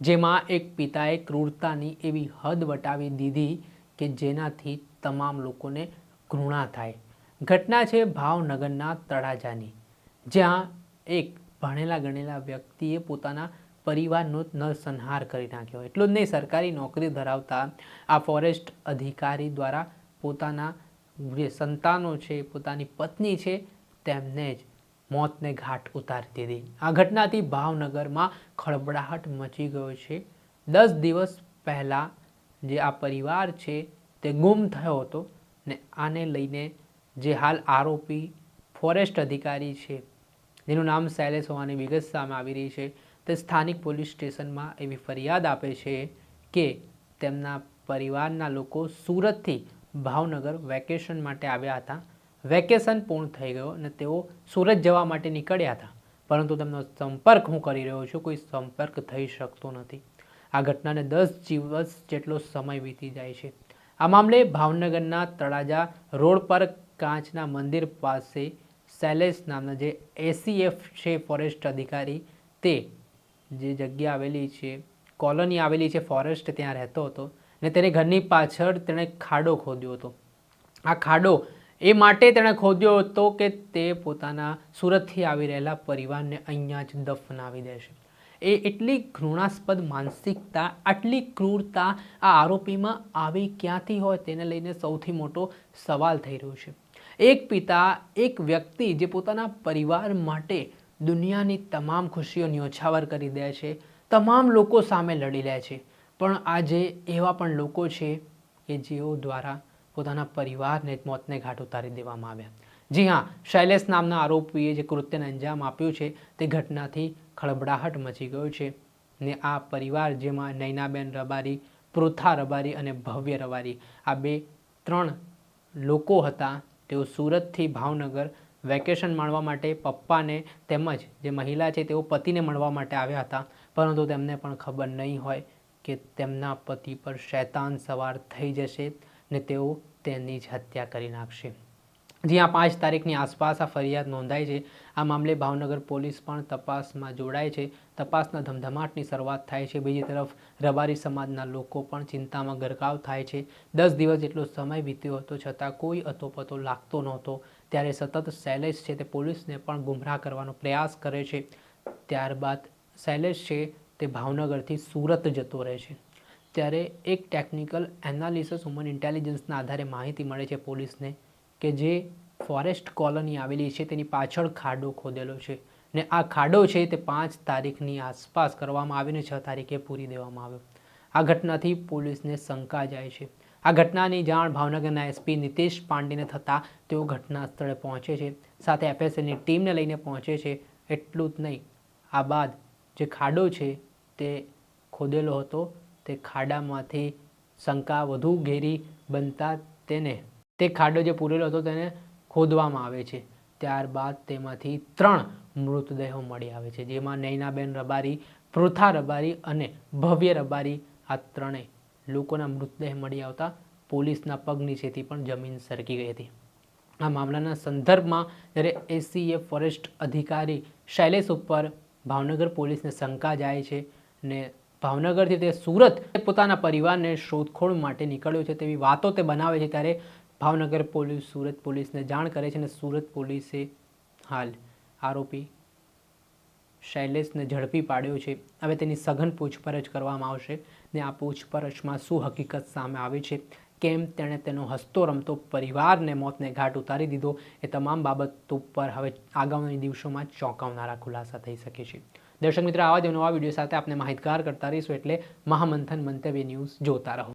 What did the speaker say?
જેમાં એક પિતાએ ક્રૂરતાની એવી હદ વટાવી દીધી કે જેનાથી તમામ લોકોને ઘૃણા થાય. ઘટના છે ભાવનગરના તળાજાની, જ્યાં એક ભણેલા ગણેલા વ્યક્તિએ પોતાના પરિવારનો નરસંહાર કરી નાખ્યો. એટલું જ નહીં, સરકારી નોકરી ધરાવતા આ ફોરેસ્ટ અધિકારી દ્વારા પોતાના જે સંતાનો છે, પોતાની પત્ની છે, તેમને જ મોતને ઘાટ ઉતારી દીધી. આ ઘટનાથી ભાવનગરમાં ખળબડાહટ મચી ગયો છે. દસ દિવસ પહેલાં જે આ પરિવાર છે તે ગુમ થયો હતો ને આને લઈને જે હાલ આરોપી ફોરેસ્ટ અધિકારી છે, જેનું નામ શૈલેષ હોવાની વિગત સામે આવી રહી છે, તે સ્થાનિક પોલીસ સ્ટેશનમાં એવી ફરિયાદ આપે છે કે તેમના પરિવારના લોકો સુરતથી ભાવનગર વેકેશન માટે આવ્યા હતા. વેકેશન પૂર્ણ થઈ ગયો અને તેઓ સુરત જવા માટે નીકળ્યા હતા. પરંતુ તેમનો સંપર્ક હું કરી રહ્યો છું, કોઈ સંપર્ક થઈ શકતો નથી. આ ઘટનાને દસ દિવસ જેટલો સમય વીતી જાય છે. આ મામલે ભાવનગરના તળાજા રોડ પર કાંચના મંદિર પાસે શૈલેષ નામના જે એસીએફ છે, ફોરેસ્ટ અધિકારી તે જે જગ્યા આવેલી છે, કોલોની આવેલી છે, ફોરેસ્ટ ત્યાં રહેતો હતો ને તેને ઘરની પાછળ તેણે ખાડો ખોદ્યો હતો. આ ખાડો એ માટે તેણે ખોદ્યો હતો કે તે પોતાના સુરતથી આવી રહેલા પરિવારને અહીંયા જ દફનાવી દેશે. એ એટલી ઘૃણાસ્પદ માનસિકતા, આટલી ક્રૂરતા આ આરોપીમાં આવી ક્યાંથી હોય તેને લઈને સૌથી મોટો સવાલ થઈ રહ્યો છે. એક પિતા, એક વ્યક્તિ જે પોતાના પરિવાર માટે દુનિયાની તમામ ખુશીઓ ન્યોછાવર કરી દે છે, તમામ લોકો સામે લડી લે છે. પણ આજે એવા પણ લોકો છે કે જેઓ દ્વારા પોતાના પરિવારને જ મોતને ઘાટ ઉતારી દેવામાં આવ્યા. જી હા, શૈલેષ નામના આરોપીએ જે કૃત્યને અંજામ આપ્યું છે, તે ઘટનાથી ખળબડાહટ મચી ગયો છે ને આ પરિવાર જેમાં નૈનાબેન રબારી, પૃથા રબારી અને ભવ્ય રબારી આ બે, ત્રણ લોકો હતા, તેઓ સુરતથી ભાવનગર વેકેશન માણવા માટે પપ્પાને તેમજ જે મહિલા છે, તેઓ પતિને મળવા માટે આવ્યા હતા. પરંતુ તેમને પણ ખબર નહીં હોય કે તેમના પતિ પર શૈતાન સવાર થઈ જશે. ને તેઓ તેની જ હત્યા કરી નાખશે જ્યાં પાંચ તારીખની આસપાસ આ ફરિયાદ નોંધાઈ છે, આ મામલે ભાવનગર પોલીસ પણ તપાસમાં જોડાય છે. તપાસના ધમધમાટની શરૂઆત થાય છે. બીજી તરફ, રબારી સમાજના લોકો પણ ચિંતામાં ગરકાવ થાય છે. દસ દિવસ જેટલો સમય વીત્યો હતો, છતાં કોઈ અતોપતો લાગતો નહોતો. ત્યારે સતત શૈલેષ છે તે પોલીસને પણ ગુમરાહ કરવાનો પ્રયાસ કરે છે. ત્યારબાદ શૈલેષ છે તે ભાવનગરથી સુરત જતો રહે છે. ત્યારે એક ટેકનિકલ એનાલિસિસ હ્યુમન ઇન્ટેલિજન્સના આધારે માહિતી મળે છે પોલીસને કે જે ફોરેસ્ટ કોલોની આવેલી છે, તેની પાછળ ખાડો ખોદેલો છે ને આ ખાડો છે તે પાંચ તારીખની આસપાસ કરવામાં આવીને છ તારીખે પૂરી દેવામાં આવ્યો. આ ઘટનાથી પોલીસને શંકા જાય છે. આ ઘટનાની જાણ ભાવનગરના એસપી નિતેશ પાંડેને થતાં તેઓ ઘટના સ્થળે પહોંચે છે. સાથે એફએસએલની ટીમને લઈને પહોંચે છે. એટલું જ નહીં, આ બાદ જે ખાડો છે તે ખોદેલો હતો તે ખાડામાંથી શંકા વધુ ઘેરી બનતા તેને, તે ખાડો જે પૂરેલો હતો તેને ખોદવામાં આવે છે. ત્યારબાદ તેમાંથી ત્રણ મૃતદેહો મળી આવે છે, જેમાં નૈનાબેન રબારી, પૃથા રબારી અને ભવ્ય રબારી, આ ત્રણેય લોકોના મૃતદેહ મળી આવતા પોલીસના પગ નીચેથી પણ જમીન સરકી ગઈ હતી. આ મામલાના સંદર્ભમાં જ્યારે એસીએ ફોરેસ્ટ અધિકારી શૈલેષ ઉપર ભાવનગર પોલીસને શંકા જાય છે ને ભાવનગરથી તે સુરત પોતાના પરિવારને શોધખોળ માટે નીકળ્યો છે તેવી વાતો તે બનાવે છે ત્યારે ભાવનગર પોલીસ, સુરત પોલીસને જાણ કરે છે અને સુરત પોલીસે હાલ આરોપી શૈલેષને ઝડપી પાડ્યો છે. હવે તેની સઘન પૂછપરછ કરવામાં આવશે ને આ પૂછપરછમાં શું હકીકત સામે આવી છે? કેમ તેણે તેનો હસતો રમતો પરિવારને મોતને ઘાટ ઉતારી દીધો? એ તમામ બાબત ઉપર હવે આગામી દિવસોમાં ચોંકાવનારા ખુલાસા થઈ શકે છે. દર્શક મિત્રો, આવા જ નવા વીડિયો સાથે આપણે માહિતગાર કરતા રહીશું એટલે મહામંથન મંતવ્ય ન્યૂઝ જોતા રહો.